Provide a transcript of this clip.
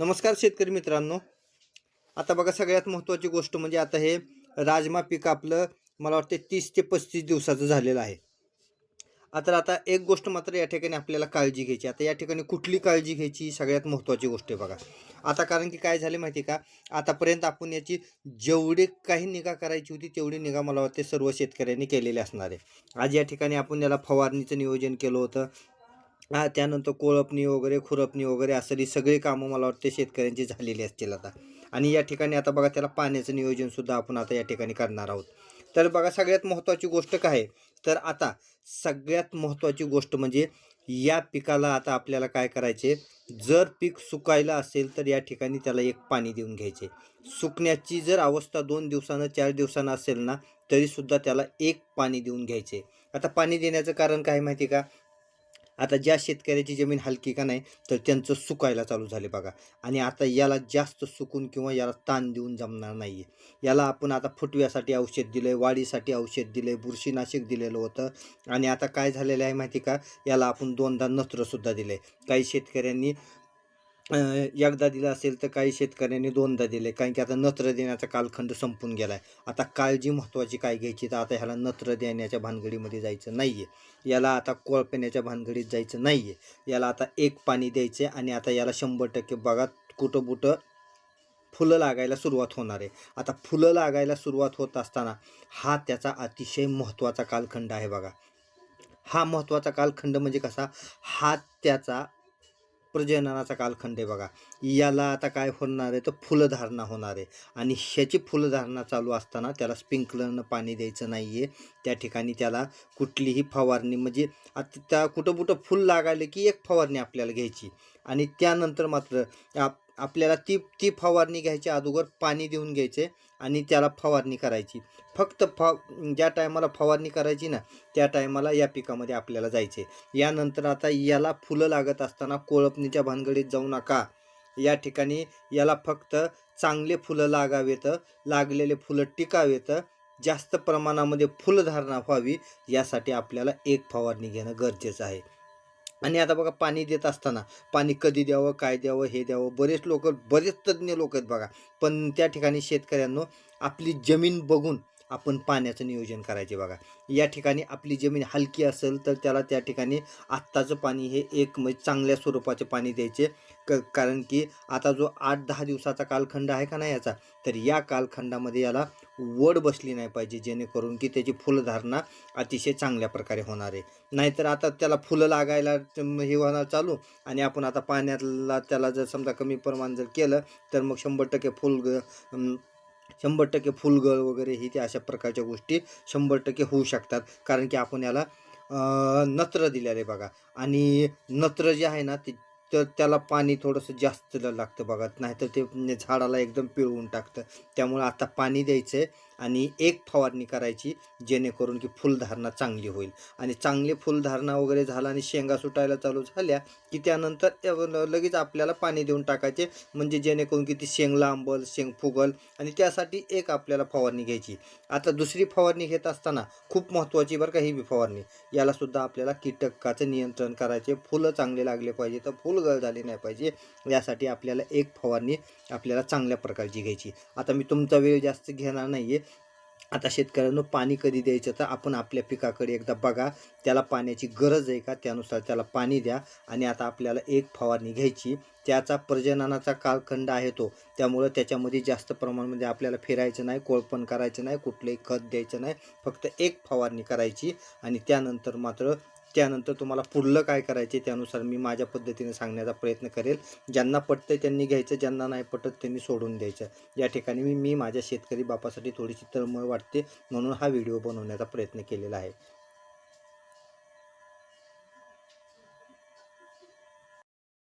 नमस्कार शेतकरी मित्रांनो. आता बघा सगळ्यात महत्त्वाची गोष्ट म्हणजे आता हे राजमा पीक आपलं मला वाटते तीस ते पस्तीस दिवसाचं झालेलं आहे. आता आता एक गोष्ट मात्र या ठिकाणी आपल्याला काळजी घ्यायची. आता या ठिकाणी कुठली काळजी घ्यायची ही सगळ्यात महत्त्वाची गोष्ट आहे बघा. आता कारण की काय झाले माहिती आहे का? आतापर्यंत आपण याची जेवढी काही निगा करायची होती तेवढी निगा मला वाटते सर्व शेतकऱ्यांनी केलेली असणार आहे. आज या ठिकाणी आपण याला फवारणीचं नियोजन केलं होतं. हा त्यानंतर कोळपणी वगैरे खुरपणी वगैरे असली सगळी कामं मला वाटते शेतकऱ्यांची झालेली असतील आता. आणि या ठिकाणी आता बघा त्याला पाण्याचं नियोजनसुद्धा आपण आता या ठिकाणी करणार आहोत. तर बघा सगळ्यात महत्त्वाची गोष्ट काय? आहे तर आता सगळ्यात महत्त्वाची गोष्ट म्हणजे या पिकाला आता आपल्याला काय करायचे? जर पीक सुकायला असेल तर या ठिकाणी त्याला एक पाणी देऊन घ्यायचे. सुकण्याची जर अवस्था दोन दिवसानं चार दिवसानं असेल ना तरीसुद्धा त्याला एक पाणी देऊन घ्यायचे. आता पाणी देण्याचं कारण काय माहिती का? आता ज्या शेतकऱ्याची जमीन हलकी का नाही तर त्यांचं सुकायला चालू झाले बघा. आणि आता याला जास्त सुकून किंवा याला ताण देऊन जमणार नाही आहे याला आपण आता फुटव्यासाठी औषध दिलं आहे वाढीसाठी औषध दिलं आहे बुरशीनाशक दिलेलं होतं. आणि आता काय झालेलं आहे माहिती का? याला आपण दोनदा नत्रसुद्धा दिलं आहे काही शेतकऱ्यांनी एकदा दिलं असेल तर काही शेतकऱ्यांनी दोनदा दिले कारण की आता नत्र देण्याचा कालखंड संपून गेला आहे आता काळजी महत्त्वाची काय घ्यायची? तर आता ह्याला नत्र देण्याच्या भानगडीमध्ये जायचं नाही आहे याला आता कोळपण्याच्या भानगडीत जायचं नाही आहे याला आता एक पाणी द्यायचं आहे आणि आता याला शंभर टक्के बघा कुठं बुटं फुलं लागायला सुरुवात होणार आहे. आता फुलं लागायला सुरुवात होत असताना हा त्याचा अतिशय महत्त्वाचा कालखंड आहे बघा. हा महत्त्वाचा कालखंड म्हणजे कसा? हा त्याचा प्रजननाचा कालखंड आहे बघा. याला आता काय होणार आहे? तर फुलधारणा होणार आहे. आणि ह्याची फुलधारणा चालू असताना त्याला स्प्रिंकलरनं पाणी द्यायचं नाही आहे त्या ठिकाणी त्याला कुठलीही फवारणी म्हणजे आता त्या कुठं कुठं फुल लागायला की एक फवारणी आपल्याला घ्यायची. आणि त्यानंतर मात्र आप आपल्याला ती ती फवारणी घ्यायची अगोदर पाणी देऊन घ्यायचे आणि त्याला फवारणी करायची. फक्त फ ज्या टायमाला फवारणी करायची ना त्या टायमाला या पिकामध्ये आपल्याला जायचे. यानंतर आता याला फुलं लागत असताना कोळपणीच्या भानगडीत जाऊ नका. या ठिकाणी याला फक्त चांगले फुलं लागावेत लागलेले फुलं टिकावेत जास्त प्रमाणामध्ये फुलधारणा व्हावी यासाठी आपल्याला एक फवारणी घेणं गरजेचं आहे. आणि आता बघा पाणी देत असताना पाणी कधी द्यावं काय द्यावं हे द्यावं बरेच लोक बरेच तज्ज्ञ लोक आहेत बघा. पण त्या ठिकाणी शेतकऱ्यांनो आपली जमीन बघून आपण पाण्याचं नियोजन करायचे बघा. या ठिकाणी आपली जमीन हलकी असेल तर त्याला त्या ठिकाणी आत्ताचं पाणी हे एक म्हणजे चांगल्या स्वरूपाचे पाणी द्यायचे. क कारण की आता जो आठ दहा दिवसाचा कालखंड आहे का नाही याचा तर या कालखंडामध्ये याला वड बसली नाही पाहिजे जेणेकरून की त्याची फुलधारणा अतिशय चांगल्या प्रकारे होणार आहे. नाहीतर आता त्याला फुलं लागायला हे होणार चालू आणि आपण आता पाण्याला त्याला जर समजा कमी प्रमाण जर केलं तर मग शंभर टक्के फुल ग शंभर टक्के फुलगळ वगैरे ही त्या अशा प्रकारच्या गोष्टी शंभर टक्के होऊ शकतात. कारण की आपण याला नत्र दिलेलं आहे बघा. आणि नत्र जे आहे ना ते तर त्याला पाणी थोडंसं जास्त लागतं बघा. नाहीतर ते झाडाला एकदम पिळवून टाकतं. त्यामुळे आता पाणी द्यायचं आहे आणि एक फवारणी करायची जेणेकरून की फुलधारणा चांगली होईल. आणि चांगली फुलधारणा वगैरे झाला आणि शेंगा सुटायला चालू झाल्या की त्यानंतर त्या लगेच आपल्याला पाणी देऊन टाकायचे. म्हणजे जेणेकरून की ती शेंग लांबल शेंग फुगल आणि त्यासाठी एक आपल्याला फवारणी घ्यायची. आता दुसरी फवारणी घेत असताना खूप महत्त्वाची बरं का ही बी फवारणी. यालासुद्धा आपल्याला कीटकाचं नियंत्रण करायचे. फुलं चांगले लागले पाहिजे तर फुल गळ झाली नाही पाहिजे. यासाठी आपल्याला एक फवारणी आपल्याला चांगल्या प्रकारची घ्यायची. आता मी तुमचा वेळ जास्त घेणार नाही आहे आता शेतकऱ्यांनो पाणी कधी द्यायचं तर आपण आपल्या पिकाकडे एकदा बघा. त्याला पाण्याची गरज आहे का? त्यानुसार त्याला पाणी द्या. आणि आता आपल्याला एक फवारणी घ्यायची. त्याचा प्रजननाचा कालखंड आहे तो. त्यामुळं त्याच्यामध्ये जास्त प्रमाणामध्ये आपल्याला फिरायचं नाही कोळपण करायचं नाही कुठलंही खत द्यायचं नाही. फक्त एक फवारणी करायची. आणि त्यानंतर मात्र त्यानंतर तुम्हाला पुढलं काय करायचे त्यानुसार मी माझ्या पद्धतीने सांगण्याचा प्रयत्न करेल. ज्यांना पटतं त्यांनी घ्यायचं ज्यांना नाही पटत त्यांनी सोडून द्यायचं. या ठिकाणी मी मी माझ्या शेतकरी बापासाठी थोडीशी तळमळ वाटते म्हणून हा व्हिडिओ बनवण्याचा प्रयत्न केलेला आहे.